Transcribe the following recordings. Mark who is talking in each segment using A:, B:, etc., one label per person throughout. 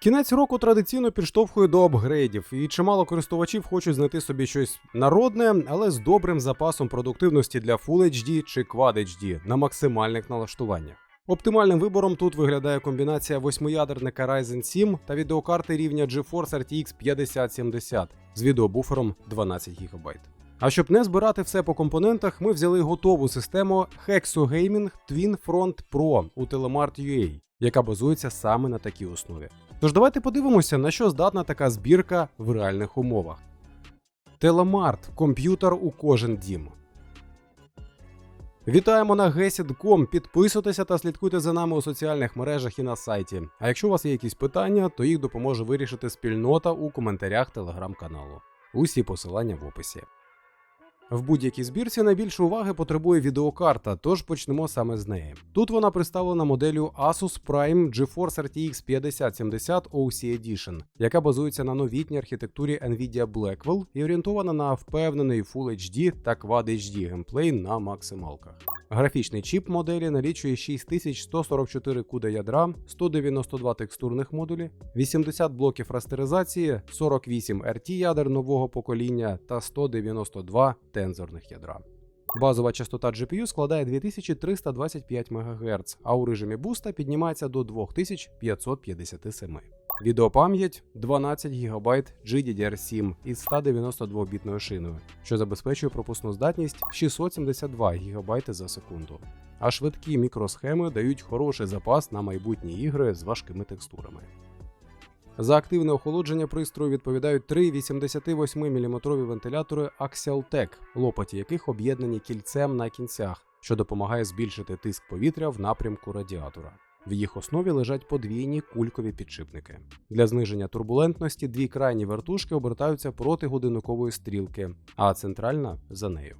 A: Кінець року традиційно підштовхує до апгрейдів, і чимало користувачів хочуть знайти собі щось народне, але з добрим запасом продуктивності для Full HD чи Quad HD на максимальних налаштуваннях. Оптимальним вибором тут виглядає комбінація восьмиядерника Ryzen 7 та відеокарти рівня GeForce RTX 5070 з відеобуфером 12 ГБ. А щоб не збирати все по компонентах, ми взяли готову систему Hexo Gaming Twin Front Pro у Telemart UA, яка базується саме на такій основі. Тож давайте подивимося, на що здатна така збірка в реальних умовах. Телемарт комп'ютер у кожен дім. Вітаємо на gesid.com, Підписуйтеся та слідкуйте за нами у соціальних мережах і на сайті. А якщо у вас є якісь питання, то їх допоможе вирішити спільнота у коментарях телеграм-каналу. Усі посилання в описі. В будь-якій збірці найбільше уваги потребує відеокарта, тож почнемо саме з неї. Тут вона представлена моделлю Asus Prime GeForce RTX 5070 OC Edition, яка базується на новітній архітектурі Nvidia Blackwell і орієнтована на впевнений Full HD та Quad HD геймплей на максималках. Графічний чіп моделі налічує 6144 куда ядра, 192 текстурних модулі, 80 блоків растеризації, 48 RT ядер нового покоління та 192 тензорних ядра. Базова частота GPU складає 2325 МГц, а у режимі буста піднімається до 2557. Відеопам'ять 12 ГБ GDDR7 із 192-бітною шиною, що забезпечує пропускну здатність 672 ГБ за секунду. А швидкі мікросхеми дають хороший запас на майбутні ігри з важкими текстурами. За активне охолодження пристрою відповідають три 88-мм вентилятори Axial-Tech, лопаті яких об'єднані кільцем на кінцях, що допомагає збільшити тиск повітря в напрямку радіатора. В їх основі лежать подвійні кулькові підшипники. Для зниження турбулентності дві крайні вертушки обертаються проти годинникової стрілки, а центральна за нею.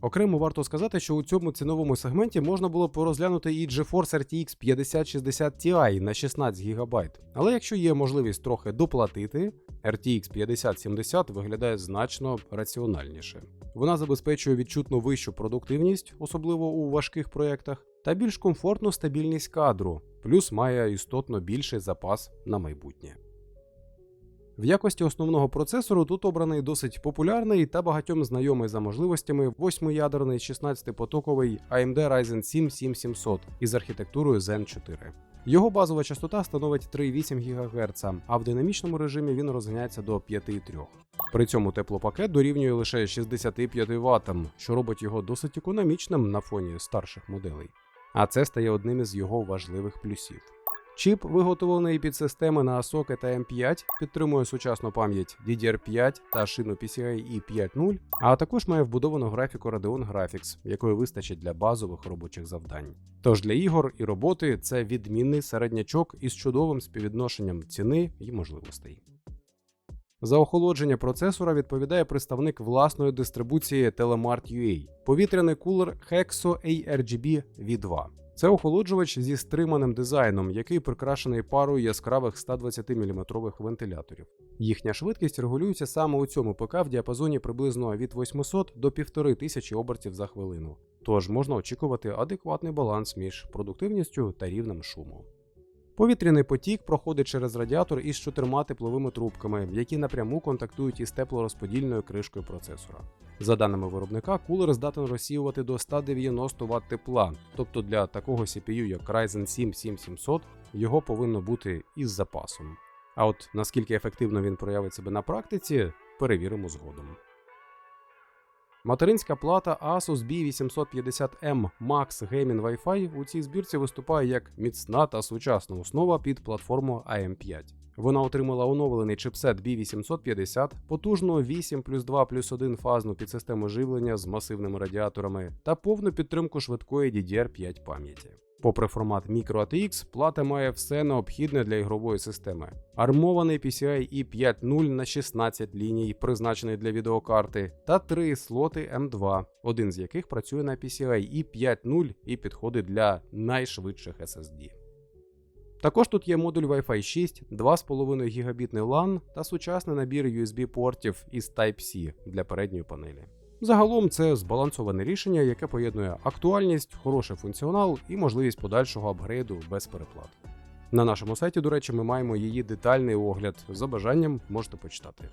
A: Окремо варто сказати, що у цьому ціновому сегменті можна було порозглянути і GeForce RTX 5060 Ti на 16 ГБ. Але якщо є можливість трохи доплатити, RTX 5070 виглядає значно раціональніше. Вона забезпечує відчутно вищу продуктивність, особливо у важких проєктах, та більш комфортну стабільність кадру, плюс має істотно більший запас на майбутнє. В якості основного процесору тут обраний досить популярний та багатьом знайомий за можливостями восьмиядерний 16-потоковий AMD Ryzen 7 7700 із архітектурою Zen 4. Його базова частота становить 3,8 ГГц, а в динамічному режимі він розганяється до 5,3. При цьому теплопакет дорівнює лише 65 Вт, що робить його досить економічним на фоні старших моделей. А це стає одним із його важливих плюсів. Чіп, виготовлений під системи на соcket AM5, підтримує сучасну пам'ять DDR5 та шину PCIe 5.0, а також має вбудовану графіку Radeon Graphics, якої вистачить для базових робочих завдань. Тож для ігор і роботи це відмінний середнячок із чудовим співвідношенням ціни і можливостей. За охолодження процесора відповідає представник власної дистрибуції Telemart UA – повітряний кулер Hexo ARGB V2. Це охолоджувач зі стриманим дизайном, який прикрашений парою яскравих 120-мм вентиляторів. Їхня швидкість регулюється саме у цьому ПК в діапазоні приблизно від 800 до 1500 обертів за хвилину. Тож можна очікувати адекватний баланс між продуктивністю та рівнем шуму. Повітряний потік проходить через радіатор із чотирма тепловими трубками, які напряму контактують із теплорозподільною кришкою процесора. За даними виробника, кулер здатен розсіювати до 190 Вт тепла, тобто для такого CPU, як Ryzen 7 7700, його повинно бути із запасом. А от наскільки ефективно він проявить себе на практиці, перевіримо згодом. Материнська плата Asus B850M Max Gaming Wi-Fi у цій збірці виступає як міцна та сучасна основа під платформу AM5. Вона отримала оновлений чипсет B850, потужну 8 плюс 2 плюс 1 фазну підсистему живлення з масивними радіаторами та повну підтримку швидкої DDR5 пам'яті. Попри формат Micro плата має все необхідне для ігрової системи. Армований PCI e 5.0 на 16 ліній, призначений для відеокарти, та три слоти M2, один з яких працює на PCI e 5.0 і підходить для найшвидших SSD. Також тут є модуль Wi-Fi 6, 2,5 гігабітний LAN та сучасний набір USB-портів із Type-C для передньої панелі. Загалом це збалансоване рішення, яке поєднує актуальність, хороший функціонал і можливість подальшого апгрейду без переплат. На нашому сайті, до речі, ми маємо її детальний огляд. За бажанням можете почитати.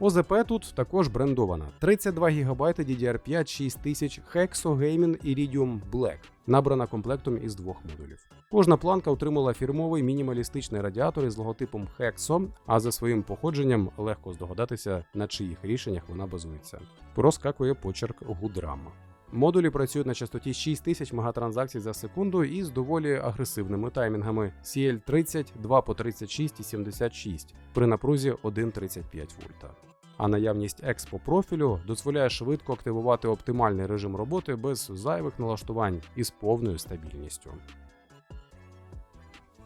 A: ОЗП тут також брендована: 32 ГБ DDR5 6000 Hexo Gaming Iridium Black, набрана комплектом із двох модулів. Кожна планка отримала фірмовий мінімалістичний радіатор із логотипом Hexo, а за своїм походженням легко здогадатися, на чиїх рішеннях вона базується. Проскакує почерк Гудрама. Модулі працюють на частоті 6000 мегатранзакцій за секунду і з доволі агресивними таймінгами CL30, 2 по 36 і 76 при напрузі 1,35 вольта. А наявність експо профілю дозволяє швидко активувати оптимальний режим роботи без зайвих налаштувань і з повною стабільністю.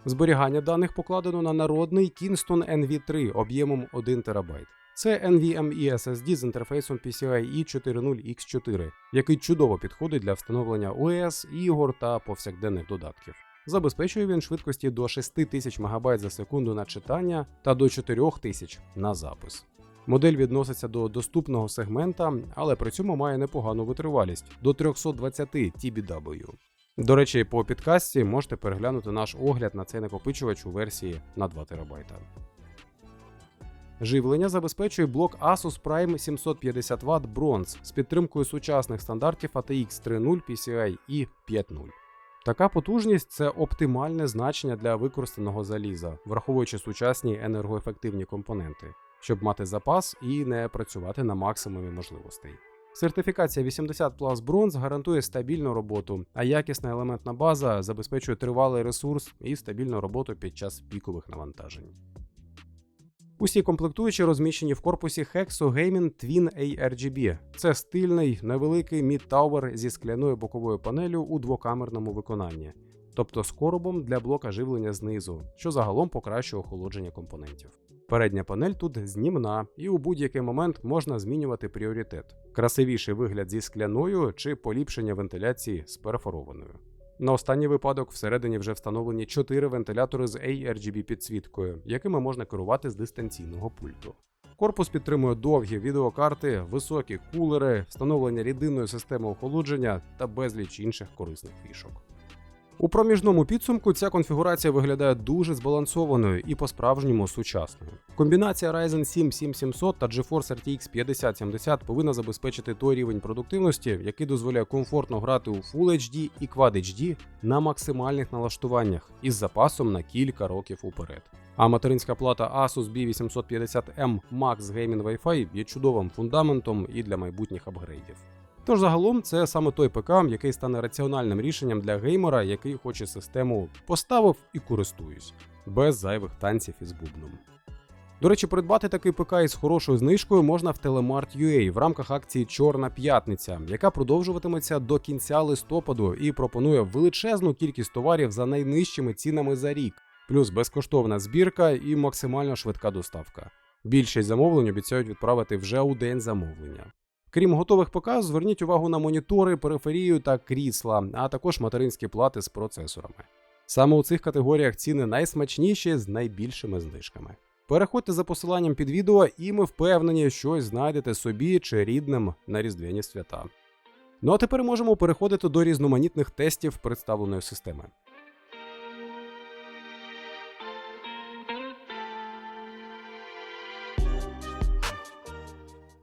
A: Зберігання даних покладено на народний Kingston NV3 об'ємом 1 ТБ. Це NVMe SSD з інтерфейсом PCIe 4.0X4, який чудово підходить для встановлення OS, ігор та повсякденних додатків. Забезпечує він швидкості до 6000 МБ за секунду на читання та до 4000 на запис. Модель відноситься до доступного сегмента, але при цьому має непогану витривалість до 320 TBW. До речі, по підкасті можете переглянути наш огляд на цей накопичувач у версії на 2 ТБ. Живлення забезпечує блок Asus Prime 750 Вт Bronze з підтримкою сучасних стандартів ATX 3.0 PCIe 5.0. Така потужність це оптимальне значення для використаного заліза, враховуючи сучасні енергоефективні компоненти, щоб мати запас і не працювати на максимумі можливостей. Сертифікація 80 Plus Bronze гарантує стабільну роботу, а якісна елементна база забезпечує тривалий ресурс і стабільну роботу під час пікових навантажень. Усі комплектуючі розміщені в корпусі Hexo Gaming Twin ARGB. Це стильний невеликий мід-тауер зі скляною боковою панелю у двокамерному виконанні, тобто з коробом для блока живлення знизу, що загалом покращує охолодження компонентів. Передня панель тут знімна, і у будь-який момент можна змінювати пріоритет: красивіший вигляд зі скляною чи поліпшення вентиляції з перфорованою. На останній випадок всередині вже встановлені 4 вентилятори з ARGB підсвіткою, якими можна керувати з дистанційного пульту. Корпус підтримує довгі відеокарти, високі кулери, встановлення рідинної системи охолодження та безліч інших корисних фішок. У проміжному підсумку ця конфігурація виглядає дуже збалансованою і по-справжньому сучасною. Комбінація Ryzen 7 7700 та GeForce RTX 5070 повинна забезпечити той рівень продуктивності, який дозволяє комфортно грати у Full HD і Quad HD на максимальних налаштуваннях із запасом на кілька років уперед. А материнська плата Asus B850M Max Gaming Wi-Fi є чудовим фундаментом і для майбутніх апгрейдів. Тож загалом це саме той ПК, який стане раціональним рішенням для геймера, який хоче систему поставив і користуюсь, без зайвих танців із бубном. До речі, придбати такий ПК із хорошою знижкою можна в Telemart.ua в рамках акції Чорна п'ятниця, яка продовжуватиметься до кінця листопаду і пропонує величезну кількість товарів за найнижчими цінами за рік, плюс безкоштовна збірка і максимально швидка доставка. Більшість замовлень обіцяють відправити вже у день замовлення. Крім готових ПК, зверніть увагу на монітори, периферію та крісла, а також материнські плати з процесорами. Саме у цих категоріях ціни найсмачніші з найбільшими знижками. Переходьте за посиланням під відео, і ми впевнені, щось знайдете собі чи рідним на різдвяні свята. Ну а тепер можемо переходити до різноманітних тестів представленої системи.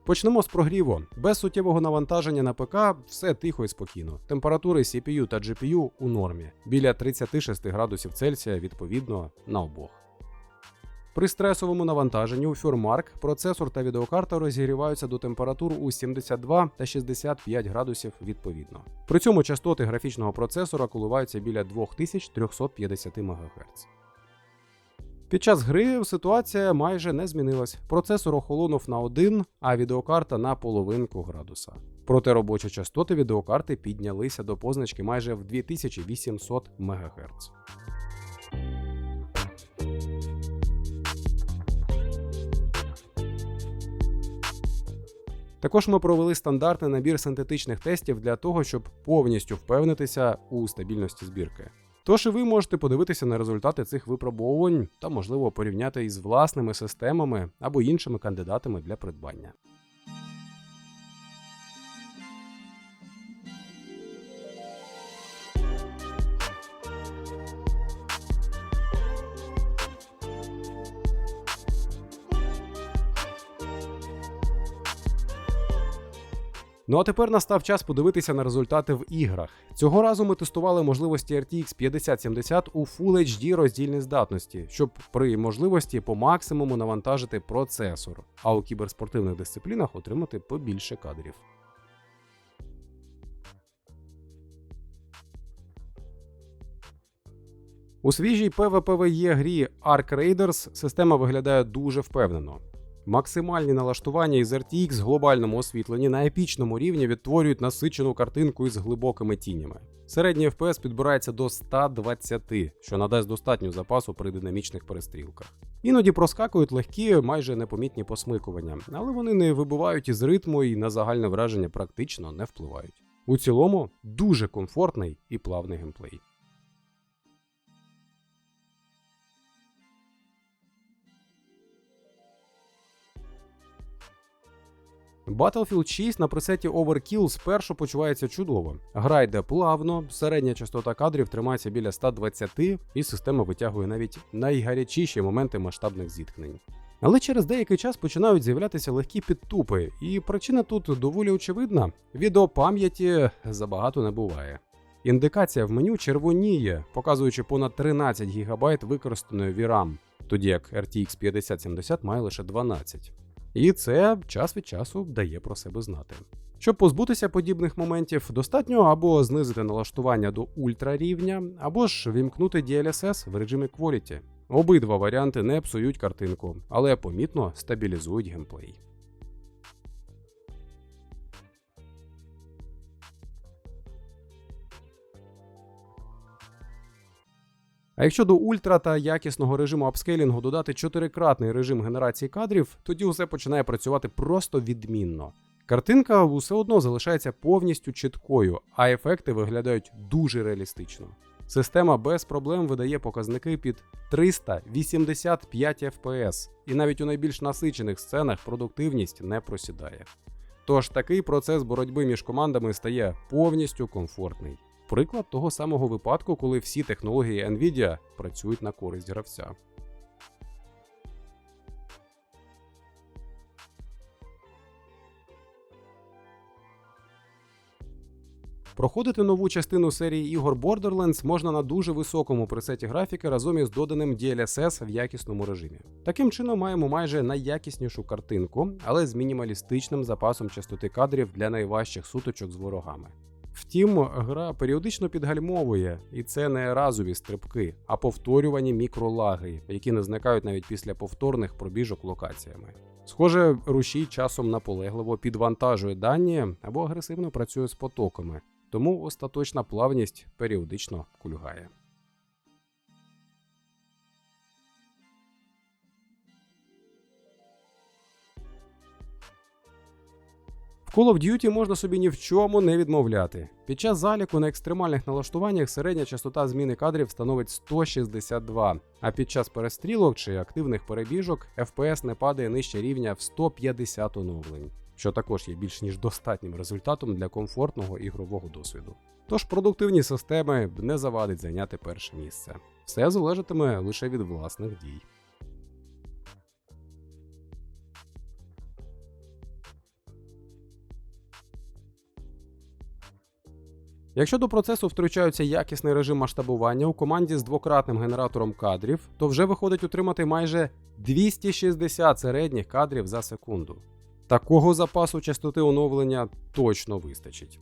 A: Почнемо з прогріву. Без суттєвого навантаження на ПК все тихо і спокійно. Температури CPU та GPU у нормі біля 36 градусів Цельсія відповідно на обох. При стресовому навантаженні у Furmark процесор та відеокарта розігріваються до температур у 72 та 65 градусів відповідно. При цьому частоти графічного процесора коливаються біля 2350 МГц. Під час гри ситуація майже не змінилась. Процесор охолонув на 1, а відеокарта на половинку градуса. Проте робочі частоти відеокарти піднялися до позначки майже в 2800 МГц. Також ми провели стандартний набір синтетичних тестів для того, щоб повністю впевнитися у стабільності збірки. Тож і ви можете подивитися на результати цих випробовувань та, можливо, порівняти із власними системами або іншими кандидатами для придбання. Ну а тепер настав час подивитися на результати в іграх. Цього разу ми тестували можливості RTX 5070 у Full HD роздільній здатності, щоб при можливості по максимуму навантажити процесор, а у кіберспортивних дисциплінах отримати побільше кадрів. У свіжій PvPvE грі Ark Raiders система виглядає дуже впевнено. Максимальні налаштування із RTX в глобальному освітленні на епічному рівні відтворюють насичену картинку із глибокими тінями. Середній FPS підбирається до 120, що надасть достатньо запасу при динамічних перестрілках. Іноді проскакують легкі, майже непомітні посмикування, але вони не вибивають із ритму і на загальне враження практично не впливають. У цілому дуже комфортний і плавний геймплей. Battlefield 6 на пресеті Overkill спершу почувається чудово. Гра йде плавно, середня частота кадрів тримається біля 120, і система витягує навіть найгарячіші моменти масштабних зіткнень. Але через деякий час починають з'являтися легкі підтупи, і причина тут доволі очевидна: відеопам'яті забагато не буває. Індикація в меню червоніє, показуючи понад 13 ГБ використаної VRAM, тоді як RTX 5070 має лише 12. І це час від часу дає про себе знати. Щоб позбутися подібних моментів, достатньо або знизити налаштування до ультрарівня, або ж вімкнути DLSS в режимі Quality. Обидва варіанти не псують картинку, але помітно стабілізують геймплей. А якщо до ультра та якісного режиму апскейлінгу додати чотирикратний режим генерації кадрів, тоді усе починає працювати просто відмінно. Картинка все одно залишається повністю чіткою, а ефекти виглядають дуже реалістично. Система без проблем видає показники під 385 FPS, і навіть у найбільш насичених сценах продуктивність не просідає. Тож такий процес боротьби між командами стає повністю комфортний. Приклад того самого випадку, коли всі технології Nvidia працюють на користь гравця. Проходити нову частину серії ігор Borderlands можна на дуже високому пресеті графіки разом із доданим DLSS в якісному режимі. Таким чином маємо майже найякіснішу картинку, але з мінімалістичним запасом частоти кадрів для найважчих суточок з ворогами. Втім, гра періодично підгальмовує, і це не разові стрибки, а повторювані мікролаги, які не зникають навіть після повторних пробіжок локаціями. Схоже, рушій часом наполегливо підвантажує дані або агресивно працює з потоками, тому остаточна плавність періодично кульгає. Call of Duty можна собі ні в чому не відмовляти. Під час заліку на екстремальних налаштуваннях середня частота зміни кадрів становить 162, а під час перестрілок чи активних перебіжок FPS не падає нижче рівня в 150 оновлень, що також є більш ніж достатнім результатом для комфортного ігрового досвіду. Тож продуктивні системи не завадить зайняти перше місце. Все залежатиме лише від власних дій. Якщо до процесу втручаються якісний режим масштабування у команді з двократним генератором кадрів, то вже виходить утримати майже 260 середніх кадрів за секунду. Такого запасу частоти оновлення точно вистачить.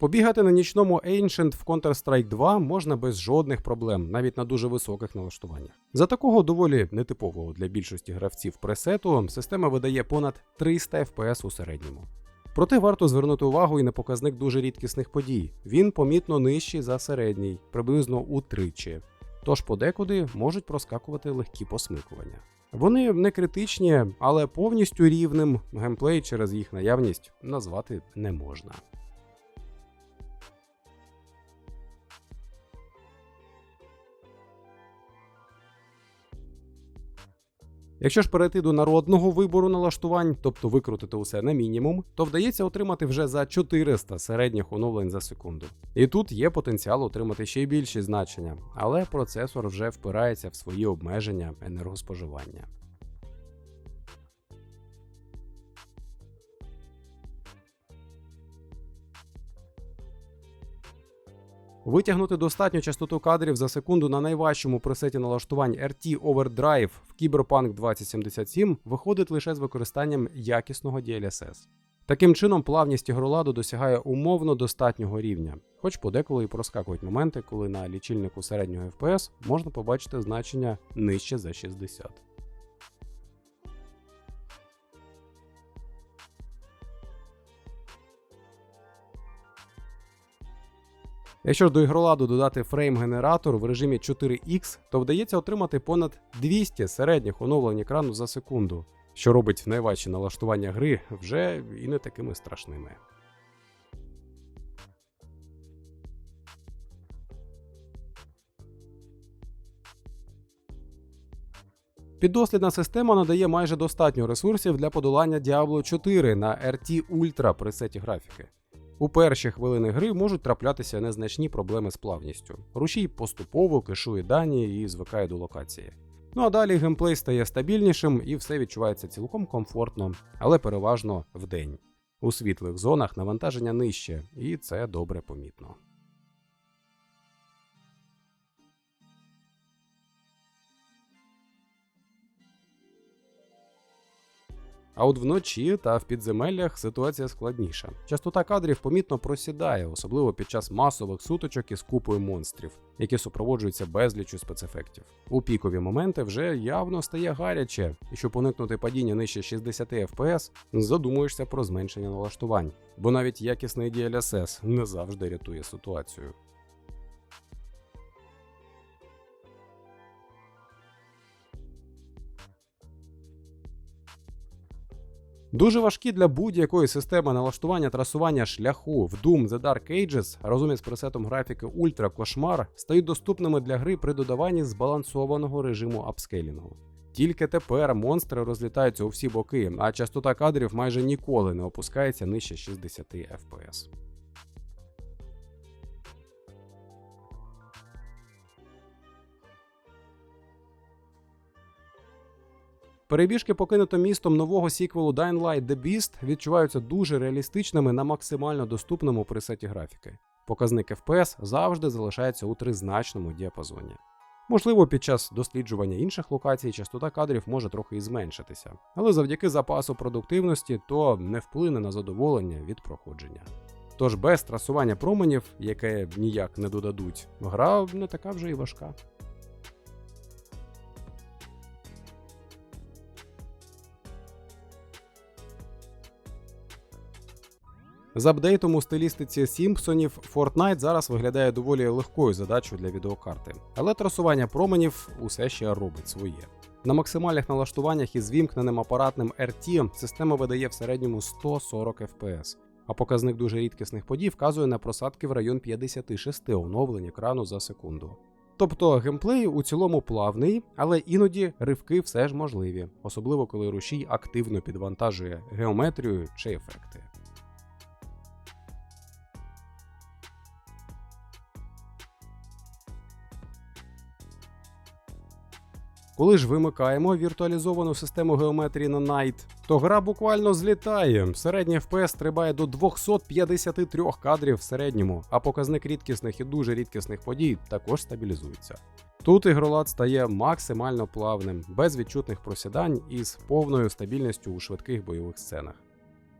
A: Побігати на нічному Ancient в Counter-Strike 2 можна без жодних проблем, навіть на дуже високих налаштуваннях. За такого доволі нетипового для більшості гравців пресету система видає понад 300 FPS у середньому. Проте варто звернути увагу і на показник дуже рідкісних подій. Він помітно нижчий за середній, приблизно утричі. Тож подекуди можуть проскакувати легкі посмикування. Вони не критичні, але повністю рівним геймплей через їх наявність назвати не можна. Якщо ж перейти до народного вибору налаштувань, тобто викрутити усе на мінімум, то вдається отримати вже за 400 середніх оновлень за секунду. І тут є потенціал отримати ще й більші значення, але процесор вже впирається в свої обмеження енергоспоживання. Витягнути достатню частоту кадрів за секунду на найважчому пресеті налаштувань RT Overdrive в Cyberpunk 2077 виходить лише з використанням якісного DLSS. Таким чином, плавність ігроладу досягає умовно достатнього рівня, хоч подеколи і проскакують моменти, коли на лічильнику середнього FPS можна побачити значення нижче за 60. Якщо ж до ігроладу додати фрейм-генератор в режимі 4X, то вдається отримати понад 200 середніх оновлень екрану за секунду, що робить найважчі налаштування гри вже і не такими страшними. Піддослідна система надає майже достатньо ресурсів для подолання Diablo 4 на RT Ultra пресеті графіки. У перші хвилини гри можуть траплятися незначні проблеми з плавністю. Рушій поступово кешує дані і звикає до локації. Ну а далі геймплей стає стабільнішим і все відчувається цілком комфортно, але переважно вдень. У світлих зонах навантаження нижче, і це добре помітно. А от вночі та в підземеллях ситуація складніша. Частота кадрів помітно просідає, особливо під час масових суточок із купою монстрів, які супроводжуються безлічю спецефектів. У пікові моменти вже явно стає гаряче, і щоб уникнути падіння нижче 60 FPS, задумуєшся про зменшення налаштувань, бо навіть якісний DLSS не завжди рятує ситуацію. Дуже важкі для будь-якої системи налаштування трасування шляху в Doom The Dark Ages разом із пресетом графіки Ultra Кошмар стають доступними для гри при додаванні збалансованого режиму апскейлінгу. Тільки тепер монстри розлітаються у всі боки, а частота кадрів майже ніколи не опускається нижче 60 FPS. Перебіжки покинуто містом нового сіквелу Dying Light The Beast відчуваються дуже реалістичними на максимально доступному пресеті графіки. Показник FPS завжди залишається у тризначному діапазоні. Можливо, під час досліджування інших локацій частота кадрів може трохи і зменшитися, але завдяки запасу продуктивності то не вплине на задоволення від проходження. Тож без трасування променів, яке ніяк не додадуть, гра не така вже і важка. З апдейтом у стилістиці Сімпсонів Fortnite зараз виглядає доволі легкою задачою для відеокарти, але трасування променів усе ще робить своє. На максимальних налаштуваннях із вімкненим апаратним RT система видає в середньому 140 FPS, а показник дуже рідкісних подій вказує на просадки в район 56 оновлень екрану за секунду. Тобто геймплей у цілому плавний, але іноді ривки все ж можливі, особливо коли рушій активно підвантажує геометрію чи ефекти. Коли ж вимикаємо віртуалізовану систему геометрії на Night, то гра буквально злітає. Середній FPS стрибає до 253 кадрів в середньому, а показник рідкісних і дуже рідкісних подій також стабілізується. Тут ігролад стає максимально плавним, без відчутних просідань і з повною стабільністю у швидких бойових сценах.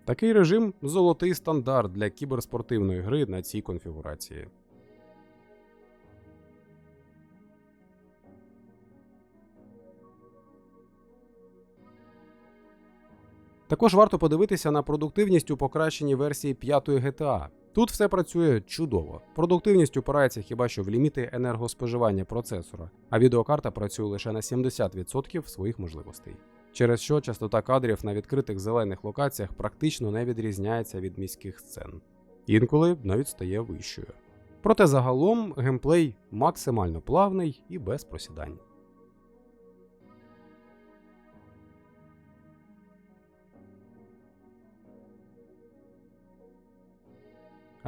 A: Такий режим золотий стандарт для кіберспортивної гри на цій конфігурації. Також варто подивитися на продуктивність у покращеній версії 5 GTA. Тут все працює чудово. Продуктивність упирається хіба що в ліміти енергоспоживання процесора, а відеокарта працює лише на 70% своїх можливостей. Через що частота кадрів на відкритих зелених локаціях практично не відрізняється від міських сцен. Інколи навіть стає вищою. Проте загалом геймплей максимально плавний і без просідань.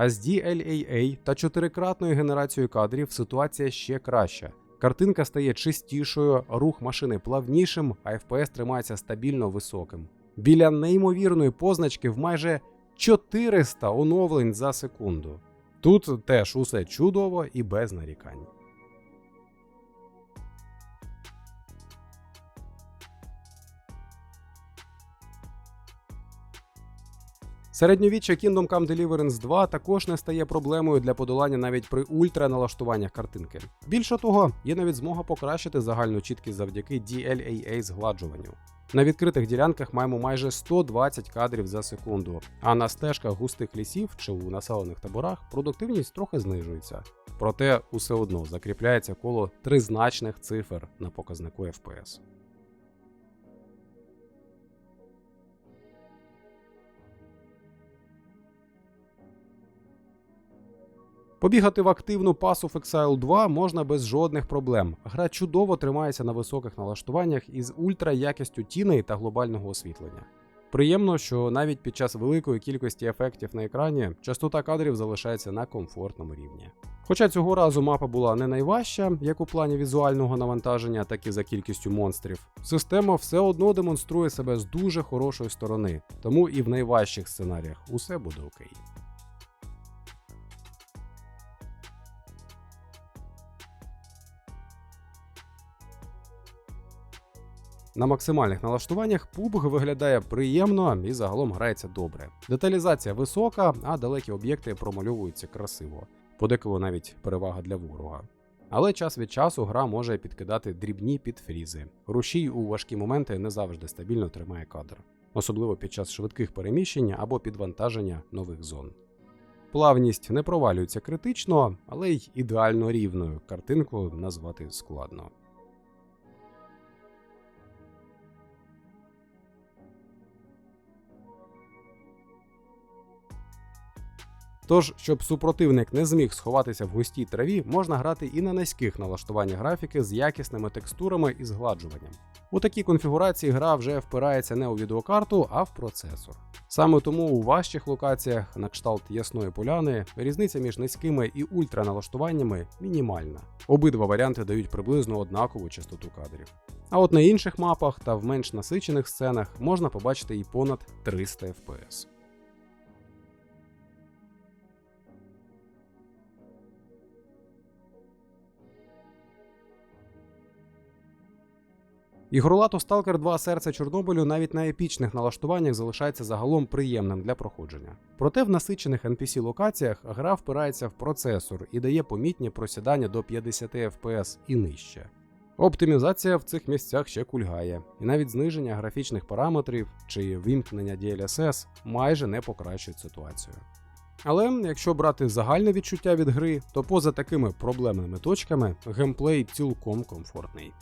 A: А з DLAA та чотирикратною генерацією кадрів ситуація ще краща. Картинка стає чистішою, рух машини плавнішим, а FPS тримається стабільно високим. Біля неймовірної позначки в майже 400 оновлень за секунду. Тут теж усе чудово і без нарікань. Середньовіччя Kingdom Come Deliverance 2 також не стає проблемою для подолання навіть при ультраналаштуваннях картинки. Більше того, є навіть змога покращити загальну чіткість завдяки DLAA згладжуванню. На відкритих ділянках маємо майже 120 кадрів за секунду, а на стежках густих лісів чи у населених таборах продуктивність трохи знижується. Проте усе одно закріпляється коло тризначних цифр на показнику FPS. Побігати в активну Pass of Exile 2 можна без жодних проблем. Гра чудово тримається на високих налаштуваннях із ультра якістю тіней та глобального освітлення. Приємно, що навіть під час великої кількості ефектів на екрані частота кадрів залишається на комфортному рівні. Хоча цього разу мапа була не найважча, як у плані візуального навантаження, так і за кількістю монстрів, система все одно демонструє себе з дуже хорошої сторони, тому і в найважчих сценаріях усе буде окей. На максимальних налаштуваннях PUBG виглядає приємно і загалом грається добре. Деталізація висока, а далекі об'єкти промальовуються красиво, подеколи навіть перевага для ворога. Але час від часу гра може підкидати дрібні підфрізи. Рушій у важкі моменти не завжди стабільно тримає кадр, особливо під час швидких переміщень або підвантаження нових зон. Плавність не провалюється критично, але й ідеально рівною картинку назвати складно. Тож, щоб супротивник не зміг сховатися в густій траві, можна грати і на низьких налаштуваннях графіки з якісними текстурами і згладжуванням. У такій конфігурації гра вже впирається не у відеокарту, а в процесор. Саме тому у важчих локаціях, на кшталт ясної поляни, різниця між низькими і ультраналаштуваннями мінімальна. Обидва варіанти дають приблизно однакову частоту кадрів. А от на інших мапах та в менш насичених сценах можна побачити і понад 300 FPS. Ігролато Stalker 2 серце Чорнобилю навіть на епічних налаштуваннях залишається загалом приємним для проходження. Проте в насичених NPC локаціях гра впирається в процесор і дає помітні просідання до 50 FPS і нижче. Оптимізація в цих місцях ще кульгає, і навіть зниження графічних параметрів чи вимкнення DLSS майже не покращують ситуацію. Але якщо брати загальне відчуття від гри, то поза такими проблемними точками геймплей цілком комфортний.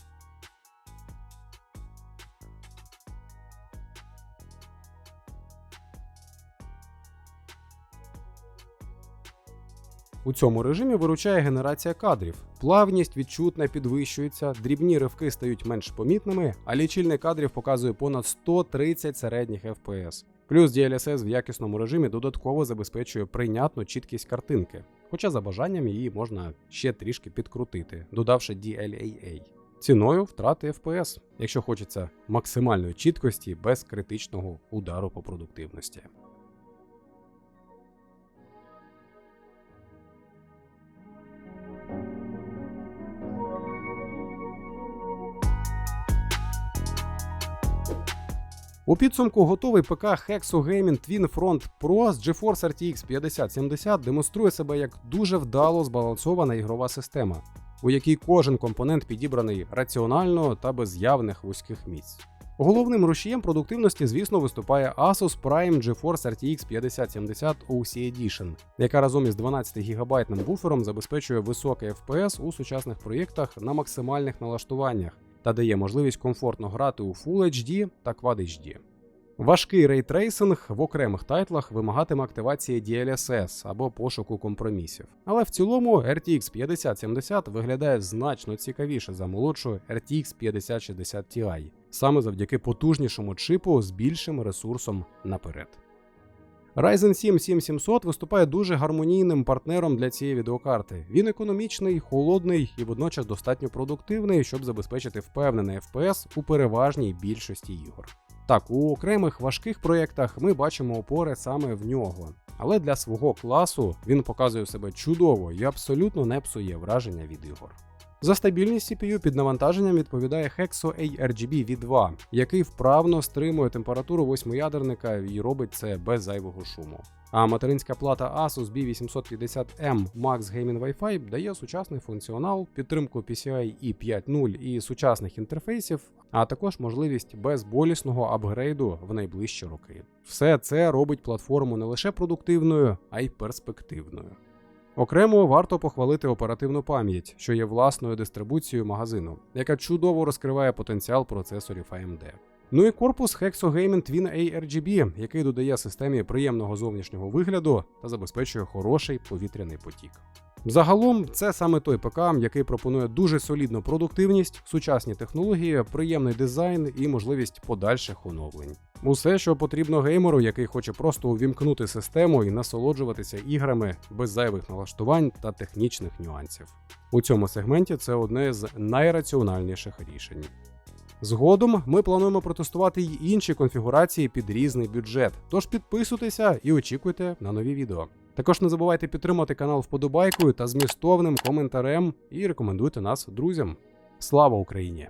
A: У цьому режимі виручає генерація кадрів. Плавність відчутно підвищується, дрібні ривки стають менш помітними, а лічильник кадрів показує понад 130 середніх FPS. Плюс DLSS в якісному режимі додатково забезпечує прийнятну чіткість картинки, хоча за бажанням її можна ще трішки підкрутити, додавши DLAA. Ціною втрати FPS, якщо хочеться максимальної чіткості без критичного удару по продуктивності. У підсумку готовий ПК Hexo Gaming Twin Front Pro з GeForce RTX 5070 демонструє себе як дуже вдало збалансована ігрова система, у якій кожен компонент підібраний раціонально та без явних вузьких місць. Головним рушієм продуктивності, звісно, виступає Asus Prime GeForce RTX 5070 OC Edition, яка разом із 12 гігабайтним буфером забезпечує високий FPS у сучасних проєктах на максимальних налаштуваннях та дає можливість комфортно грати у Full HD та Quad HD. Важкий рейтрейсинг в окремих тайтлах вимагатиме активації DLSS або пошуку компромісів. Але в цілому RTX 5070 виглядає значно цікавіше за молодшу RTX 5060 Ti, саме завдяки потужнішому чипу з більшим ресурсом наперед. Ryzen 7 7700 виступає дуже гармонійним партнером для цієї відеокарти. Він економічний, холодний і водночас достатньо продуктивний, щоб забезпечити впевнений FPS у переважній більшості ігор. Так, у окремих важких проєктах ми бачимо опори саме в нього, але для свого класу він показує себе чудово і абсолютно не псує враження від ігор. За стабільність CPU під навантаженням відповідає Hexo ARGB V2, який вправно стримує температуру восьмиядерника і робить це без зайвого шуму. А материнська плата Asus B850M Max Gaming Wi-Fi дає сучасний функціонал, підтримку PCI E5.0 і сучасних інтерфейсів, а також можливість безболісного апгрейду в найближчі роки. Все це робить платформу не лише продуктивною, а й перспективною. Окремо варто похвалити оперативну пам'ять, що є власною дистрибуцією магазину, яка чудово розкриває потенціал процесорів AMD. Ну і корпус Hexo Gaming Twin ARGB, який додає системі приємного зовнішнього вигляду та забезпечує хороший повітряний потік. Загалом, це саме той ПК, який пропонує дуже солідну продуктивність, сучасні технології, приємний дизайн і можливість подальших оновлень. Усе, що потрібно геймеру, який хоче просто увімкнути систему і насолоджуватися іграми без зайвих налаштувань та технічних нюансів. У цьому сегменті це одне з найраціональніших рішень. Згодом ми плануємо протестувати й інші конфігурації під різний бюджет. Тож підписуйтеся і очікуйте на нові відео. Також не забувайте підтримати канал вподобайкою та змістовним коментарем і рекомендуйте нас друзям. Слава Україні!